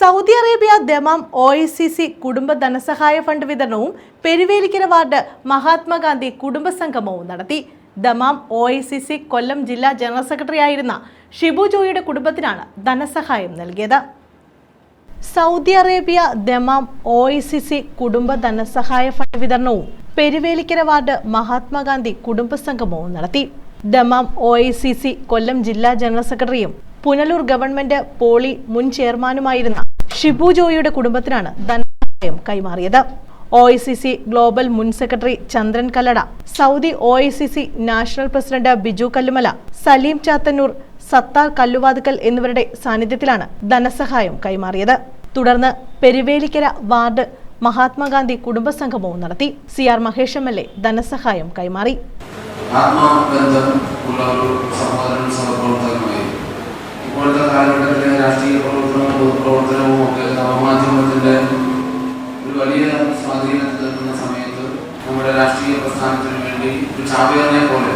Saudi Arabia Dammam O I C C കുടുംബ ധനസഹായ fund വിതരണവും പെരുവേലിക്കര വാർഡ് മഹാത്മാഗാന്ധി കുടുംബ സംഗമവും നടത്തി. Dammam O I C C Kollam ജില്ലാ ജനറൽ സെക്രട്ടറി ആയിരുന്ന ഷിബു ജോയിയുടെ കുടുംബത്തിനാണ് ധനസഹായം നൽകിയത്. Saudi Arabia Dammam O I C C കുടുംബ ധനസഹായ ഫണ്ട് വിതരണവും പെരുവേലിക്കര വാർഡ് മഹാത്മാഗാന്ധി കുടുംബ സംഗമവും നടത്തി. Dammam O I C C Kollam ജില്ലാ ജനറൽ സെക്രട്ടറിയും പുനലൂർ ഗവൺമെന്റ് പോളി മുൻ ചെയർമാനുമായിരുന്ന ഷിബു ജോയിയുടെ കുടുംബത്തിനാണ് ധനസഹായം കൈമാറിയത്. O I C C global മുൻ secretary Chandran Kallada Saudi O I C C national president Biju Kallumala Saleem Chathannoor Sathar Kalluvathukkal എന്നിവരുടെ സാന്നിധ്യത്തിലാണ് ധനസഹായം കൈമാറിയത്. തുടർന്ന് പെരുവേലിക്കര വാർഡ് മഹാത്മാഗാന്ധി കുടുംബസംഗമവും നടത്തി. C R Mahesh M L A ധനസഹായം കൈമാറി. ഇപ്പോഴത്തെ കാലഘട്ടത്തിലെ രാഷ്ട്രീയ പൊതുപ്രവർത്തനവും ഒക്കെ നവമാധ്യമത്തിന്റെ ഒരു വലിയ സ്വാധീനത്തിൽ നിൽക്കുന്ന സമയത്ത് നമ്മുടെ രാഷ്ട്രീയ പ്രസ്ഥാനത്തിന് വേണ്ടി ഒരു ചാവേറിനെ പോലെ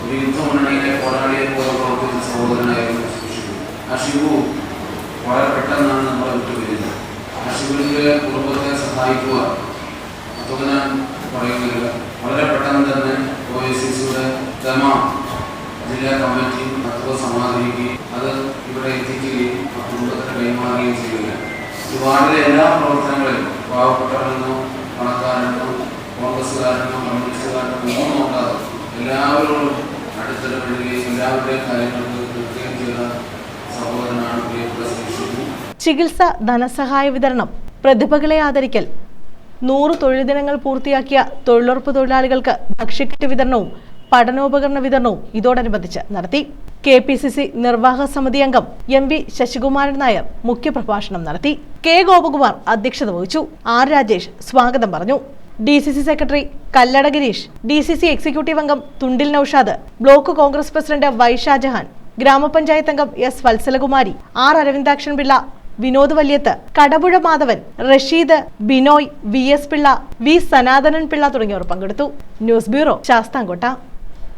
ഒരു യുദ്ധമുന്നണിയിലെ പോരാളിയെ പോലെ പ്രവർത്തിച്ച സഹോദരനായിരുന്നു ഷിബു. ആ ശിവു വളരെ പെട്ടെന്നാണ് നമ്മളെ വിട്ടുപിരിഞ്ഞത് ആ ഷിബുവിന്റെ കുടുംബത്തെ സഹായിക്കുക അതൊക്കെ ഞാൻ പറയുന്നില്ല വളരെ പെട്ടെന്ന് തന്നെ ഒ എസ് സി സിയുടെ ദമ ജില്ലാ കമ്മിറ്റി പത്ര സമാധാനിക്കുകയും അത് ഇവിടെ എത്തിക്കുകയും ആ കുടുംബത്തിന് കൈമാറുകയും ചെയ്യുക ഈ വാർഡിലെ എല്ലാ പ്രവർത്തനങ്ങളിലും പാവപ്പെട്ടവരെന്നോ പണക്കാരെന്നോ കോൺഗ്രസ്സുകാരെന്നോ കമ്മ്യൂണിസ്റ്റുകാരെന്നോ ഒന്നും നോക്കാതെ എല്ലാവരോടും അടുത്തിടപെടുകയും എല്ലാവരുടെയും കാര്യങ്ങൾക്ക് കൃത്യം ചെയ്ത സഹോദരനാണ് ചികിത്സ ധനസഹായ വിതരണം പ്രതിഭകളെ ആദരിക്കൽ നൂറ് തൊഴിൽ ദിനങ്ങൾ പൂർത്തിയാക്കിയ തൊഴിലുറപ്പ് തൊഴിലാളികൾക്ക് ഭക്ഷ്യക്കിറ്റ് വിതരണവും പഠനോപകരണ വിതരണവും ഇതോടനുബന്ധിച്ച് നടത്തി. കെ പി സി സി നിർവാഹക സമിതി അംഗം എം വി ശശികുമാരൻ നായർ മുഖ്യപ്രഭാഷണം നടത്തി. കെ ഗോപകുമാർ അധ്യക്ഷത വഹിച്ചു. ആർ രാജേഷ് സ്വാഗതം പറഞ്ഞു. D C C secretary Kallada Gireesh D C C executive അംഗം Thundil Noushad block Congress president Y Shajahan grama panchayat അംഗം S Vatsalakumari R Aravindakshan Pillai Vinod Valyath Kadapuzha Madhavan Rasheed Binoy V S Pillai V Sanathanan Pillai തുടങ്ങിയവർ പങ്കെടുത്തു. News bureau Sasthamkotta.